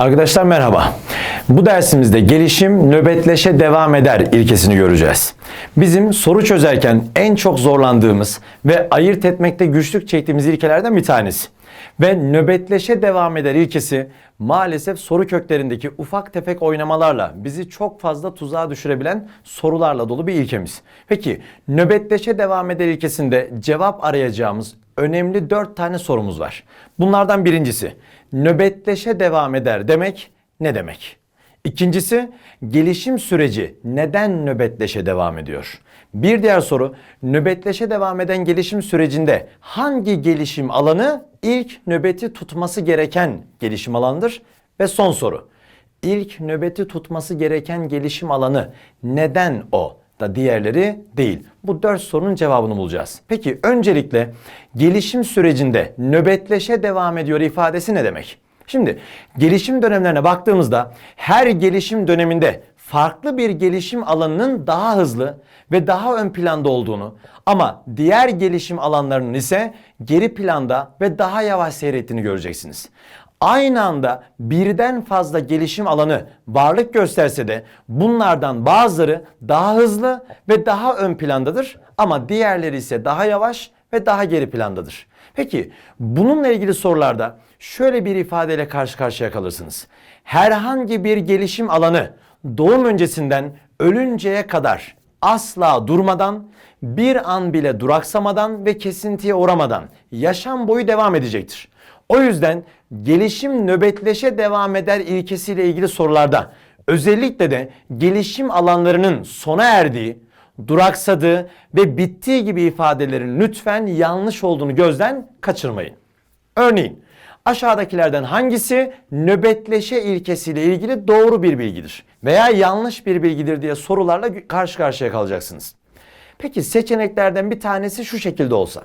Arkadaşlar merhaba. Bu dersimizde gelişim nöbetleşe devam eder ilkesini göreceğiz. Bizim soru çözerken en çok zorlandığımız ve ayırt etmekte güçlük çektiğimiz ilkelerden bir tanesi. Ve nöbetleşe devam eder ilkesi maalesef soru köklerindeki ufak tefek oynamalarla bizi çok fazla tuzağa düşürebilen sorularla dolu bir ilkemiz. Peki nöbetleşe devam eder ilkesinde cevap arayacağımız önemli 4 tane sorumuz var. Bunlardan birincisi nöbetleşe devam eder demek ne demek? İkincisi gelişim süreci neden nöbetleşe devam ediyor? Bir diğer soru nöbetleşe devam eden gelişim sürecinde hangi gelişim alanı ilk nöbeti tutması gereken gelişim alanıdır? Ve son soru ilk nöbeti tutması gereken gelişim alanı neden o? Da diğerleri değil. Bu dört sorunun cevabını bulacağız. Peki öncelikle gelişim sürecinde nöbetleşe devam ediyor ifadesi ne demek? Şimdi gelişim dönemlerine baktığımızda her gelişim döneminde farklı bir gelişim alanının daha hızlı ve daha ön planda olduğunu ama diğer gelişim alanlarının ise geri planda ve daha yavaş seyrettiğini göreceksiniz aynı anda birden fazla gelişim alanı varlık gösterse de bunlardan bazıları daha hızlı ve daha ön plandadır ama diğerleri ise daha yavaş ve daha geri plandadır. Peki bununla ilgili sorularda şöyle bir ifadeyle karşı karşıya kalırsınız. Herhangi bir gelişim alanı doğum öncesinden ölünceye kadar asla durmadan, bir an bile duraksamadan ve kesintiye uğramadan yaşam boyu devam edecektir. O yüzden gelişim nöbetleşe devam eder ilkesiyle ilgili sorularda özellikle de gelişim alanlarının sona erdiği, duraksadığı ve bittiği gibi ifadelerin lütfen yanlış olduğunu gözden kaçırmayın. Örneğin aşağıdakilerden hangisi nöbetleşe ilkesiyle ilgili doğru bir bilgidir veya yanlış bir bilgidir diye sorularla karşı karşıya kalacaksınız. Peki seçeneklerden bir tanesi şu şekilde olsa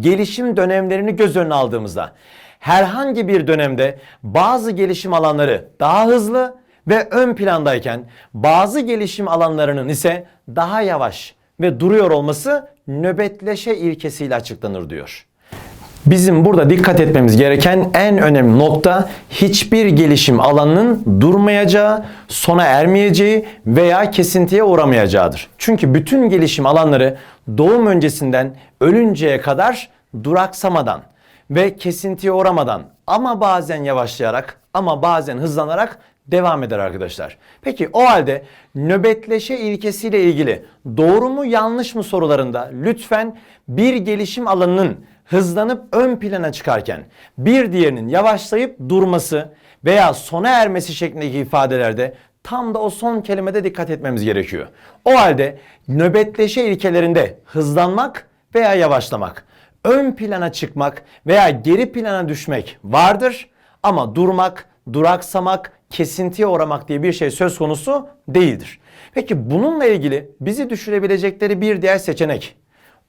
gelişim dönemlerini göz önüne aldığımızda herhangi bir dönemde bazı gelişim alanları daha hızlı ve ön plandayken bazı gelişim alanlarının ise daha yavaş ve duruyor olması nöbetleşe ilkesiyle açıklanır diyor. Bizim burada dikkat etmemiz gereken en önemli nokta hiçbir gelişim alanının durmayacağı, sona ermeyeceği veya kesintiye uğramayacağıdır. Çünkü bütün gelişim alanları doğum öncesinden ölünceye kadar duraksamadan ve kesintiye uğramadan ama bazen yavaşlayarak ama bazen hızlanarak devam eder arkadaşlar. Peki o halde nöbetleşe ilkesiyle ilgili doğru mu yanlış mı sorularında lütfen bir gelişim alanının hızlanıp ön plana çıkarken bir diğerinin yavaşlayıp durması veya sona ermesi şeklindeki ifadelerde tam da o son kelimede dikkat etmemiz gerekiyor. O halde nöbetleşe ilkelerinde hızlanmak veya yavaşlamak, ön plana çıkmak veya geri plana düşmek vardır ama durmak, duraksamak, kesintiye uğramak diye bir şey söz konusu değildir. Peki bununla ilgili bizi düşürebilecekleri bir diğer seçenek.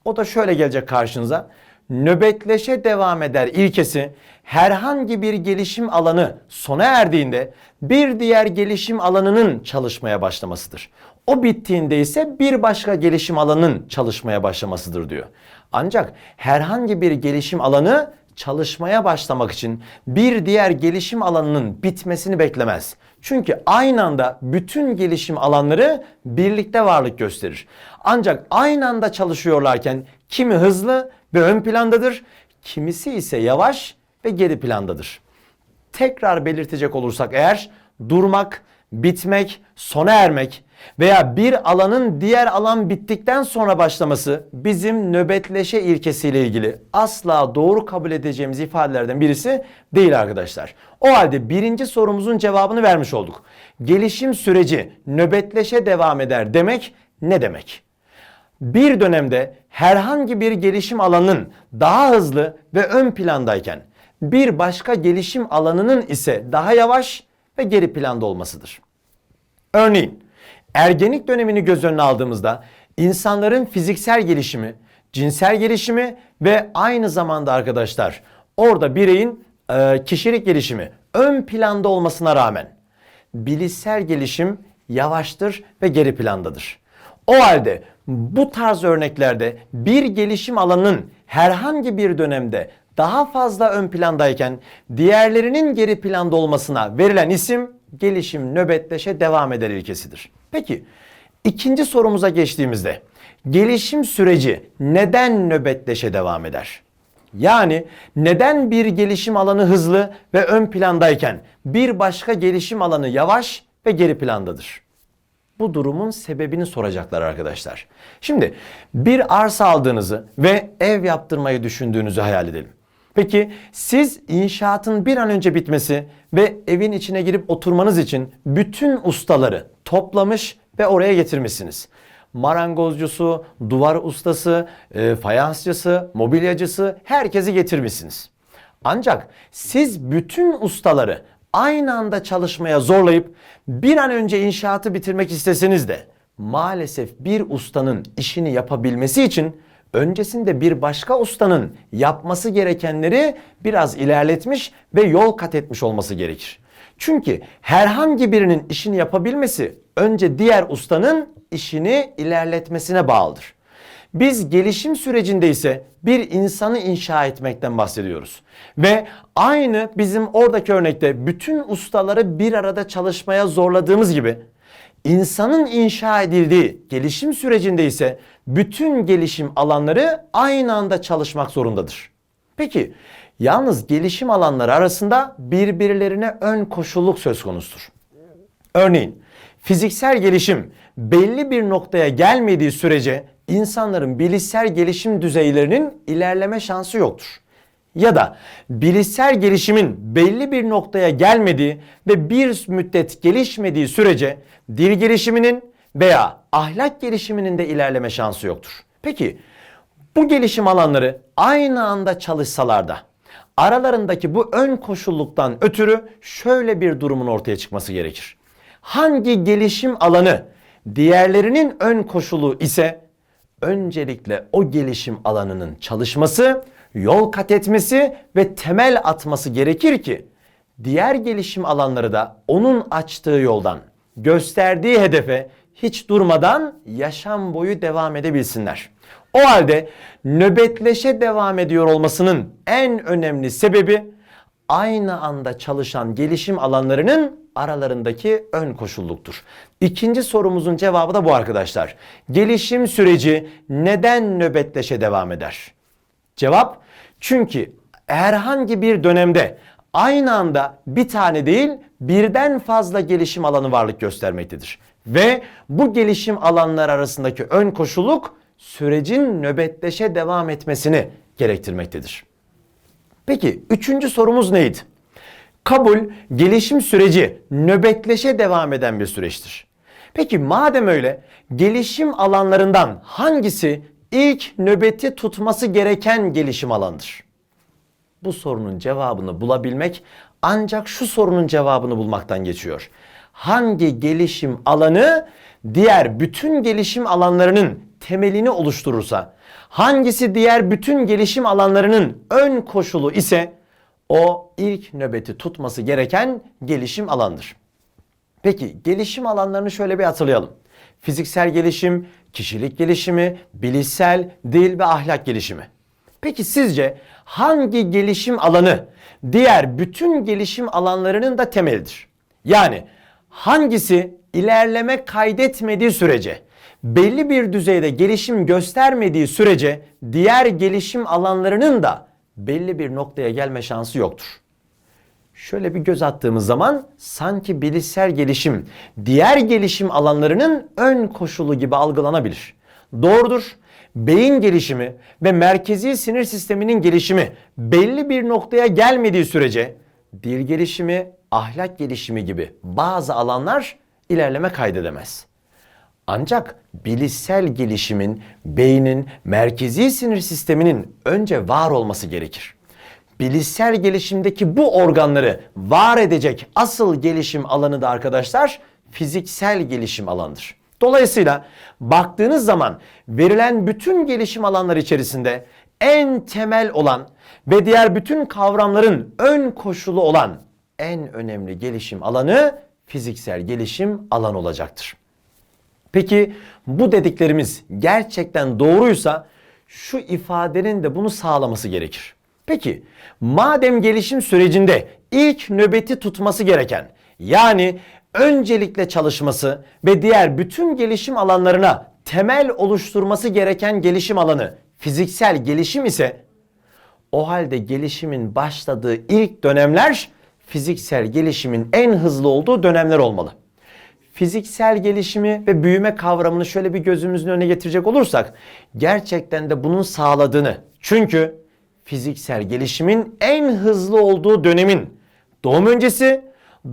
O da şöyle gelecek karşınıza nöbetleşe devam eder ilkesi herhangi bir gelişim alanı sona erdiğinde bir diğer gelişim alanının çalışmaya başlamasıdır. O bittiğinde ise bir başka gelişim alanının çalışmaya başlamasıdır diyor. Ancak herhangi bir gelişim alanı çalışmaya başlamak için bir diğer gelişim alanının bitmesini beklemez. Çünkü aynı anda bütün gelişim alanları birlikte varlık gösterir. Ancak aynı anda çalışıyorlarken kimi hızlı ve ön plandadır, kimisi ise yavaş ve geri plandadır. Tekrar belirtecek olursak eğer durmak, bitmek, sona ermek veya bir alanın diğer alan bittikten sonra başlaması bizim nöbetleşe ilkesiyle ilgili asla doğru kabul edeceğimiz ifadelerden birisi değil arkadaşlar. O halde birinci sorumuzun cevabını vermiş olduk. Gelişim süreci nöbetleşe devam eder demek ne demek? Bir dönemde herhangi bir gelişim alanının daha hızlı ve ön plandayken bir başka gelişim alanının ise daha yavaş ve geri planda olmasıdır. Örneğin ergenlik dönemini göz önüne aldığımızda insanların fiziksel gelişimi, cinsel gelişimi ve aynı zamanda arkadaşlar orada bireyin e, kişilik gelişimi ön planda olmasına rağmen bilişsel gelişim yavaştır ve geri plandadır. O halde bu tarz örneklerde bir gelişim alanının herhangi bir dönemde daha fazla ön plandayken diğerlerinin geri planda olmasına verilen isim gelişim nöbetleşe devam eder ilkesidir. Peki ikinci sorumuza geçtiğimizde gelişim süreci neden nöbetleşe devam eder? Yani neden bir gelişim alanı hızlı ve ön plandayken bir başka gelişim alanı yavaş ve geri plandadır? Bu durumun sebebini soracaklar arkadaşlar. Şimdi bir arsa aldığınızı ve ev yaptırmayı düşündüğünüzü hayal edelim. Peki siz inşaatın bir an önce bitmesi ve evin içine girip oturmanız için bütün ustaları toplamış ve oraya getirmişsiniz marangozcusu, duvar ustası, e, fayansçısı, mobilyacısı herkesi getirmişsiniz. Ancak siz bütün ustaları aynı anda çalışmaya zorlayıp bir an önce inşaatı bitirmek isteseniz de maalesef bir ustanın işini yapabilmesi için öncesinde bir başka ustanın yapması gerekenleri biraz ilerletmiş ve yol kat etmiş olması gerekir. Çünkü herhangi birinin işini yapabilmesi önce diğer ustanın işini ilerletmesine bağlıdır. Biz gelişim sürecinde ise bir insanı inşa etmekten bahsediyoruz. Ve aynı bizim oradaki örnekte bütün ustaları bir arada çalışmaya zorladığımız gibi insanın inşa edildiği gelişim sürecinde ise bütün gelişim alanları aynı anda çalışmak zorundadır. Peki yalnız gelişim alanları arasında birbirlerine ön koşulluk söz konusudur. Örneğin fiziksel gelişim belli bir noktaya gelmediği sürece insanların bilişsel gelişim düzeylerinin ilerleme şansı yoktur. Ya da bilişsel gelişimin belli bir noktaya gelmediği ve bir müddet gelişmediği sürece dil gelişiminin veya ahlak gelişiminin de ilerleme şansı yoktur. Peki bu gelişim alanları aynı anda çalışsalar da aralarındaki bu ön koşulluktan ötürü şöyle bir durumun ortaya çıkması gerekir. Hangi gelişim alanı diğerlerinin ön koşulu ise öncelikle o gelişim alanının çalışması, yol kat etmesi ve temel atması gerekir ki diğer gelişim alanları da onun açtığı yoldan, gösterdiği hedefe hiç durmadan yaşam boyu devam edebilsinler. O halde nöbetleşe devam ediyor olmasının en önemli sebebi aynı anda çalışan gelişim alanlarının aralarındaki ön koşulluktur. İkinci sorumuzun cevabı da bu arkadaşlar. Gelişim süreci neden nöbetleşe devam eder? Cevap çünkü herhangi bir dönemde aynı anda bir tane değil birden fazla gelişim alanı varlık göstermektedir. Ve bu gelişim alanlar arasındaki ön koşulluk sürecin nöbetleşe devam etmesini gerektirmektedir. Peki üçüncü sorumuz neydi? Kabul, gelişim süreci nöbetleşe devam eden bir süreçtir. Peki madem öyle gelişim alanlarından hangisi ilk nöbeti tutması gereken gelişim alanıdır? Bu sorunun cevabını bulabilmek ancak şu sorunun cevabını bulmaktan geçiyor. Hangi gelişim alanı diğer bütün gelişim alanlarının temelini oluşturursa, hangisi diğer bütün gelişim alanlarının ön koşulu ise o ilk nöbeti tutması gereken gelişim alandır. Peki gelişim alanlarını şöyle bir hatırlayalım. Fiziksel gelişim, kişilik gelişimi, bilişsel, dil ve ahlak gelişimi. Peki sizce hangi gelişim alanı diğer bütün gelişim alanlarının da temelidir? Yani hangisi ilerleme kaydetmediği sürece, belli bir düzeyde gelişim göstermediği sürece diğer gelişim alanlarının da belli bir noktaya gelme şansı yoktur. Şöyle bir göz attığımız zaman sanki bilişsel gelişim diğer gelişim alanlarının ön koşulu gibi algılanabilir. Doğrudur. Beyin gelişimi ve merkezi sinir sisteminin gelişimi belli bir noktaya gelmediği sürece dil gelişimi, ahlak gelişimi gibi bazı alanlar ilerleme kaydedemez. Ancak bilişsel gelişimin beynin merkezi sinir sisteminin önce var olması gerekir. Bilişsel gelişimdeki bu organları var edecek asıl gelişim alanı da arkadaşlar fiziksel gelişim alanıdır. Dolayısıyla baktığınız zaman verilen bütün gelişim alanları içerisinde en temel olan ve diğer bütün kavramların ön koşulu olan en önemli gelişim alanı fiziksel gelişim alanı olacaktır. Peki bu dediklerimiz gerçekten doğruysa şu ifadenin de bunu sağlaması gerekir. Peki madem gelişim sürecinde ilk nöbeti tutması gereken yani öncelikle çalışması ve diğer bütün gelişim alanlarına temel oluşturması gereken gelişim alanı fiziksel gelişim ise o halde gelişimin başladığı ilk dönemler fiziksel gelişimin en hızlı olduğu dönemler olmalı. Fiziksel gelişimi ve büyüme kavramını şöyle bir gözümüzün önüne getirecek olursak gerçekten de bunun sağladığını çünkü fiziksel gelişimin en hızlı olduğu dönemin doğum öncesi,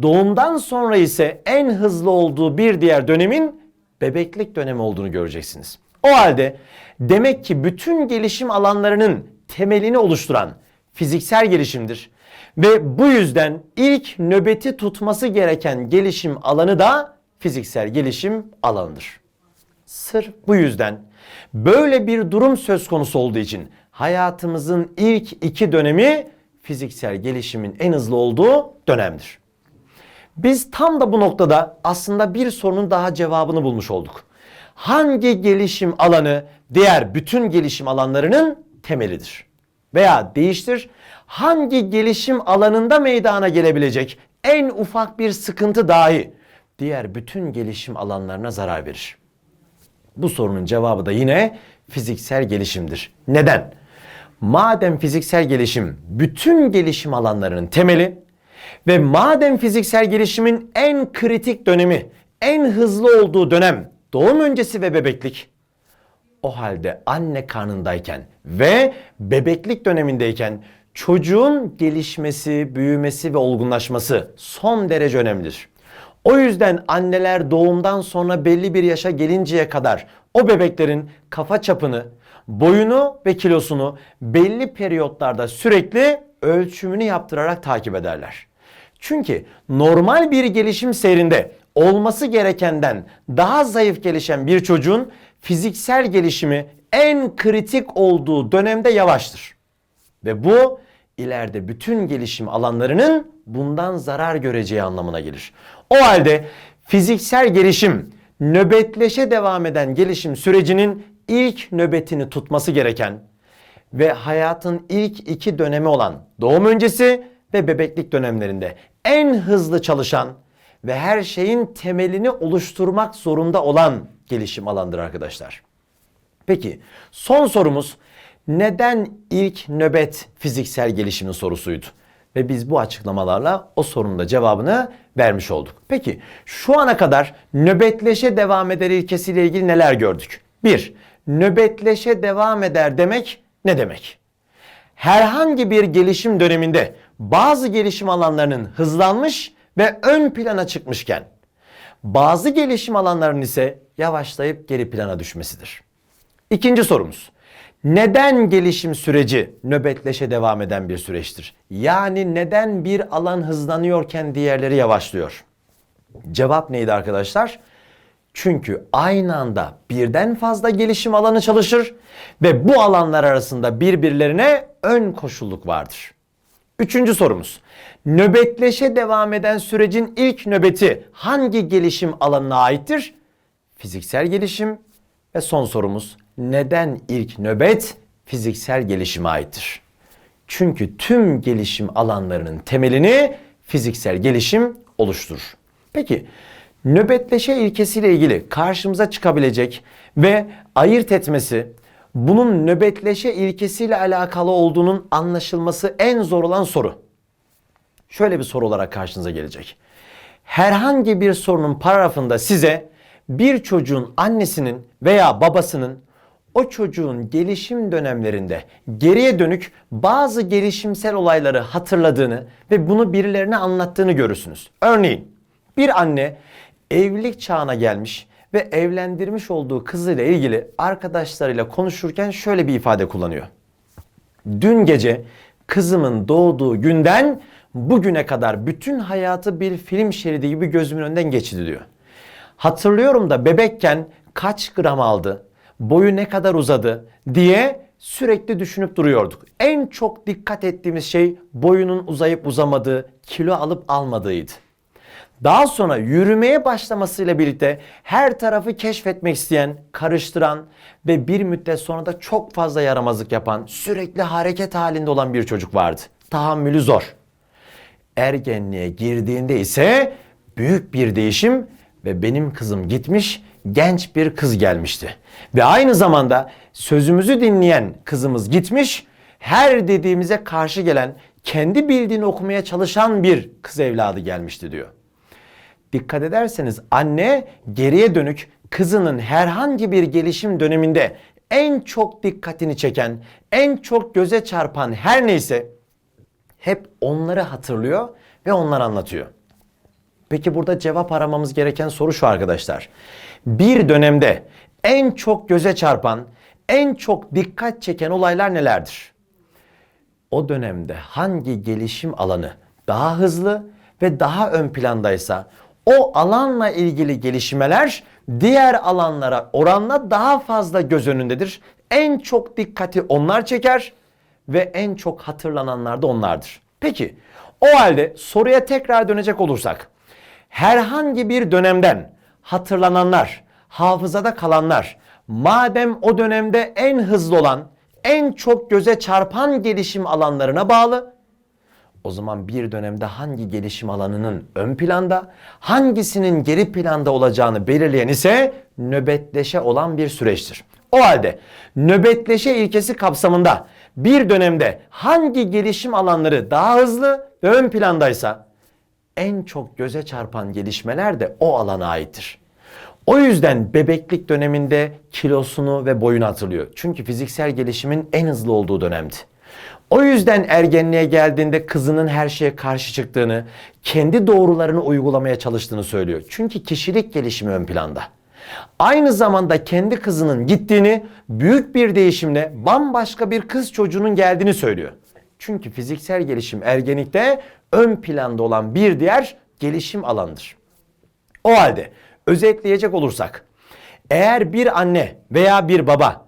doğumdan sonra ise en hızlı olduğu bir diğer dönemin bebeklik dönemi olduğunu göreceksiniz. O halde demek ki bütün gelişim alanlarının temelini oluşturan fiziksel gelişimdir. Ve bu yüzden ilk nöbeti tutması gereken gelişim alanı da fiziksel gelişim alanıdır. Sırf bu yüzden böyle bir durum söz konusu olduğu için hayatımızın ilk iki dönemi fiziksel gelişimin en hızlı olduğu dönemdir. Biz tam da bu noktada aslında bir sorunun daha cevabını bulmuş olduk. Hangi gelişim alanı diğer bütün gelişim alanlarının temelidir? Veya değiştir, hangi gelişim alanında meydana gelebilecek en ufak bir sıkıntı dahi diğer bütün gelişim alanlarına zarar verir? Bu sorunun cevabı da yine fiziksel gelişimdir. Neden? Madem fiziksel gelişim bütün gelişim alanlarının temeli ve madem fiziksel gelişimin en kritik dönemi, en hızlı olduğu dönem doğum öncesi ve bebeklik. O halde anne karnındayken ve bebeklik dönemindeyken çocuğun gelişmesi, büyümesi ve olgunlaşması son derece önemlidir. O yüzden anneler doğumdan sonra belli bir yaşa gelinceye kadar o bebeklerin kafa çapını, boyunu ve kilosunu belli periyotlarda sürekli ölçümünü yaptırarak takip ederler. Çünkü normal bir gelişim seyrinde olması gerekenden daha zayıf gelişen bir çocuğun fiziksel gelişimi en kritik olduğu dönemde yavaştır. Ve bu ileride bütün gelişim alanlarının bundan zarar göreceği anlamına gelir. O halde fiziksel gelişim nöbetleşe devam eden gelişim sürecinin ilk nöbetini tutması gereken ve hayatın ilk iki dönemi olan doğum öncesi ve bebeklik dönemlerinde en hızlı çalışan ve her şeyin temelini oluşturmak zorunda olan gelişim alandır arkadaşlar. Peki son sorumuz neden ilk nöbet fiziksel gelişimin sorusuydu? Ve biz bu açıklamalarla o sorunun da cevabını vermiş olduk. Peki şu ana kadar nöbetleşe devam eder ilkesiyle ilgili neler gördük? 1. Nöbetleşe devam eder demek ne demek? Herhangi bir gelişim döneminde bazı gelişim alanlarının hızlanmış ve ön plana çıkmışken bazı gelişim alanlarının ise yavaşlayıp geri plana düşmesidir. İkinci sorumuz. Neden gelişim süreci nöbetleşe devam eden bir süreçtir? Yani neden bir alan hızlanıyorken diğerleri yavaşlıyor? Cevap neydi arkadaşlar? Çünkü aynı anda birden fazla gelişim alanı çalışır ve bu alanlar arasında birbirlerine ön koşulluk vardır. Üçüncü sorumuz. Nöbetleşe devam eden sürecin ilk nöbeti hangi gelişim alanına aittir? Fiziksel gelişim ve son sorumuz. Neden ilk nöbet fiziksel gelişime aittir? Çünkü tüm gelişim alanlarının temelini fiziksel gelişim oluşturur. Peki nöbetleşe ilkesiyle ilgili karşımıza çıkabilecek ve ayırt etmesi bunun nöbetleşe ilkesiyle alakalı olduğunun anlaşılması en zor olan soru. Şöyle bir soru olarak karşınıza gelecek. Herhangi bir sorunun paragrafında size bir çocuğun annesinin veya babasının o çocuğun gelişim dönemlerinde geriye dönük bazı gelişimsel olayları hatırladığını ve bunu birilerine anlattığını görürsünüz. Örneğin bir anne evlilik çağına gelmiş ve evlendirmiş olduğu kızıyla ilgili arkadaşlarıyla konuşurken şöyle bir ifade kullanıyor. Dün gece kızımın doğduğu günden bugüne kadar bütün hayatı bir film şeridi gibi gözümün önünden geçti diyor. Hatırlıyorum da bebekken kaç gram aldı, boyu ne kadar uzadı diye sürekli düşünüp duruyorduk. En çok dikkat ettiğimiz şey boyunun uzayıp uzamadığı, kilo alıp almadığıydı. Daha sonra yürümeye başlamasıyla birlikte her tarafı keşfetmek isteyen, karıştıran ve bir müddet sonra da çok fazla yaramazlık yapan, sürekli hareket halinde olan bir çocuk vardı. Tahammülü zor. Ergenliğe girdiğinde ise büyük bir değişim ve benim kızım gitmiş genç bir kız gelmişti. Ve aynı zamanda sözümüzü dinleyen kızımız gitmiş her dediğimize karşı gelen kendi bildiğini okumaya çalışan bir kız evladı gelmişti diyor. Dikkat ederseniz anne geriye dönük kızının herhangi bir gelişim döneminde en çok dikkatini çeken, en çok göze çarpan her neyse hep onları hatırlıyor ve onları anlatıyor. Peki burada cevap aramamız gereken soru şu arkadaşlar. Bir dönemde en çok göze çarpan, en çok dikkat çeken olaylar nelerdir? O dönemde hangi gelişim alanı daha hızlı ve daha ön plandaysa o alanla ilgili gelişmeler diğer alanlara oranla daha fazla göz önündedir. En çok dikkati onlar çeker ve en çok hatırlananlar da onlardır. Peki o halde soruya tekrar dönecek olursak herhangi bir dönemden hatırlananlar, hafızada kalanlar madem o dönemde en hızlı olan, en çok göze çarpan gelişim alanlarına bağlı o zaman bir dönemde hangi gelişim alanının ön planda, hangisinin geri planda olacağını belirleyen ise nöbetleşe olan bir süreçtir. O halde nöbetleşe ilkesi kapsamında bir dönemde hangi gelişim alanları daha hızlı ve ön plandaysa en çok göze çarpan gelişmeler de o alana aittir. O yüzden bebeklik döneminde kilosunu ve boyunu hatırlıyor. Çünkü fiziksel gelişimin en hızlı olduğu dönemdi. O yüzden ergenliğe geldiğinde kızının her şeye karşı çıktığını, kendi doğrularını uygulamaya çalıştığını söylüyor. Çünkü kişilik gelişimi ön planda. Aynı zamanda kendi kızının gittiğini, büyük bir değişimle bambaşka bir kız çocuğunun geldiğini söylüyor. Çünkü fiziksel gelişim ergenlikte ön planda olan bir diğer gelişim alanıdır. O halde özetleyecek olursak eğer bir anne veya bir baba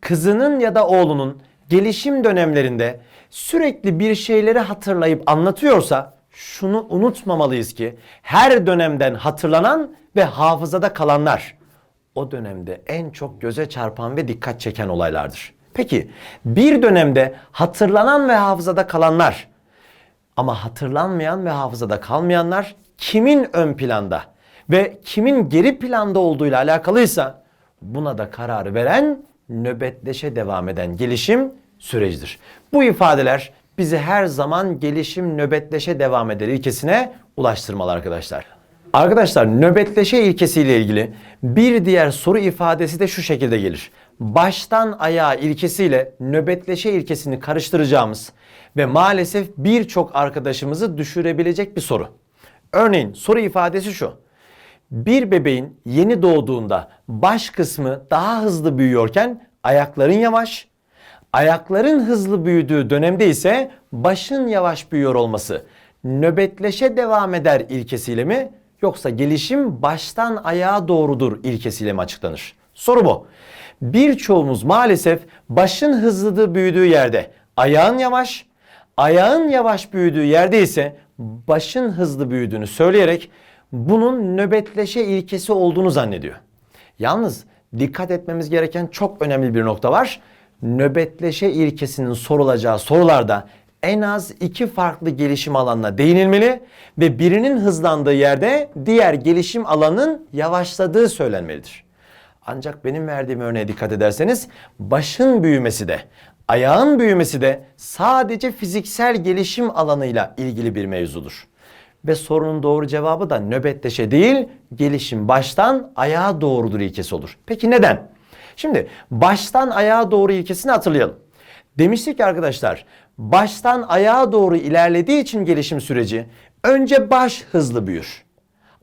kızının ya da oğlunun gelişim dönemlerinde sürekli bir şeyleri hatırlayıp anlatıyorsa şunu unutmamalıyız ki her dönemden hatırlanan ve hafızada kalanlar o dönemde en çok göze çarpan ve dikkat çeken olaylardır. Peki bir dönemde hatırlanan ve hafızada kalanlar ama hatırlanmayan ve hafızada kalmayanlar kimin ön planda ve kimin geri planda olduğuyla alakalıysa buna da kararı veren nöbetleşe devam eden gelişim sürecidir. Bu ifadeler bizi her zaman gelişim nöbetleşe devam eder ilkesine ulaştırmalı arkadaşlar. Arkadaşlar nöbetleşe ilkesiyle ilgili bir diğer soru ifadesi de şu şekilde gelir. Baştan ayağa ilkesiyle nöbetleşe ilkesini karıştıracağımız ve maalesef birçok arkadaşımızı düşürebilecek bir soru. Örneğin soru ifadesi şu. Bir bebeğin yeni doğduğunda baş kısmı daha hızlı büyüyorken ayakların yavaş, ayakların hızlı büyüdüğü dönemde ise başın yavaş büyüyor olması nöbetleşe devam eder ilkesiyle mi yoksa gelişim baştan ayağa doğrudur ilkesiyle mi açıklanır? Soru bu. Birçoğumuz maalesef başın hızlı büyüdüğü yerde ayağın yavaş, ayağın yavaş büyüdüğü yerde ise başın hızlı büyüdüğünü söyleyerek bunun nöbetleşe ilkesi olduğunu zannediyor. Yalnız dikkat etmemiz gereken çok önemli bir nokta var. Nöbetleşe ilkesinin sorulacağı sorularda en az iki farklı gelişim alanına değinilmeli ve birinin hızlandığı yerde diğer gelişim alanının yavaşladığı söylenmelidir. Ancak benim verdiğim örneğe dikkat ederseniz başın büyümesi de ayağın büyümesi de sadece fiziksel gelişim alanıyla ilgili bir mevzudur. Ve sorunun doğru cevabı da nöbetleşe değil gelişim baştan ayağa doğrudur ilkesi olur. Peki neden? Şimdi baştan ayağa doğru ilkesini hatırlayalım. Demiştik arkadaşlar baştan ayağa doğru ilerlediği için gelişim süreci önce baş hızlı büyür.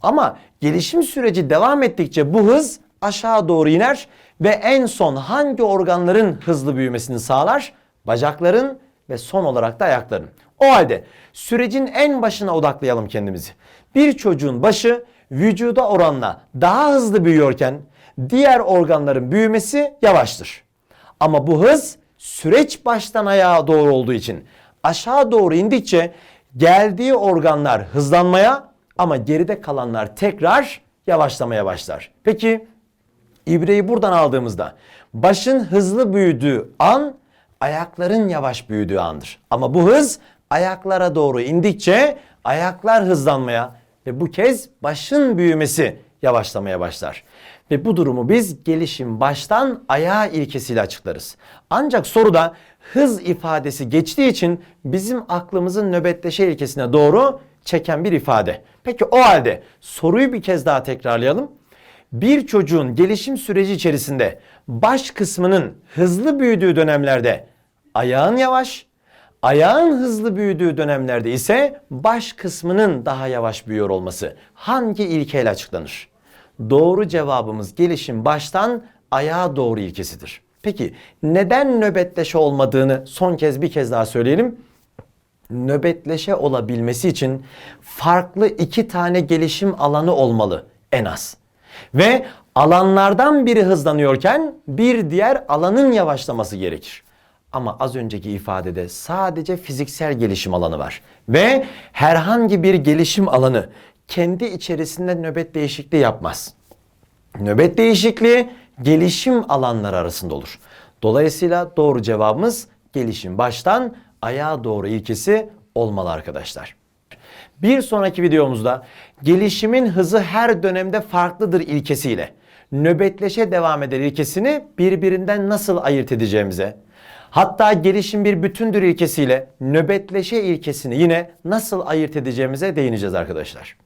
Ama gelişim süreci devam ettikçe bu hız aşağı doğru iner ve en son hangi organların hızlı büyümesini sağlar? Bacakların ve son olarak da ayakların. O halde sürecin en başına odaklayalım kendimizi. Bir çocuğun başı vücuda oranla daha hızlı büyüyorken diğer organların büyümesi yavaştır. Ama bu hız süreç baştan ayağa doğru olduğu için aşağı doğru indikçe geldiği organlar hızlanmaya Ama geride kalanlar tekrar yavaşlamaya başlar. Peki İbreyi buradan aldığımızda başın hızlı büyüdüğü an ayakların yavaş büyüdüğü andır. Ama bu hız ayaklara doğru indikçe ayaklar hızlanmaya ve bu kez başın büyümesi yavaşlamaya başlar. Ve bu durumu biz gelişim baştan ayağa ilkesiyle açıklarız. Ancak soruda hız ifadesi geçtiği için bizim aklımızın nöbetleşe ilkesine doğru çeken bir ifade. Peki o halde soruyu bir kez daha tekrarlayalım bir çocuğun gelişim süreci içerisinde baş kısmının hızlı büyüdüğü dönemlerde ayağın yavaş, ayağın hızlı büyüdüğü dönemlerde ise baş kısmının daha yavaş büyüyor olması hangi ilkeyle açıklanır? Doğru cevabımız gelişim baştan ayağa doğru ilkesidir. Peki neden nöbetleşe olmadığını son kez bir kez daha söyleyelim nöbetleşe olabilmesi için farklı iki tane gelişim alanı olmalı en az. Ve alanlardan biri hızlanıyorken bir diğer alanın yavaşlaması gerekir. Ama az önceki ifadede sadece fiziksel gelişim alanı var. Ve herhangi bir gelişim alanı kendi içerisinde nöbet değişikliği yapmaz. Nöbet değişikliği gelişim alanları arasında olur. Dolayısıyla doğru cevabımız gelişim baştan ayağa doğru ilkesi olmalı arkadaşlar. Bir sonraki videomuzda gelişimin hızı her dönemde farklıdır ilkesiyle nöbetleşe devam eder ilkesini birbirinden nasıl ayırt edeceğimize, hatta gelişim bir bütündür ilkesiyle nöbetleşe ilkesini yine nasıl ayırt edeceğimize değineceğiz arkadaşlar.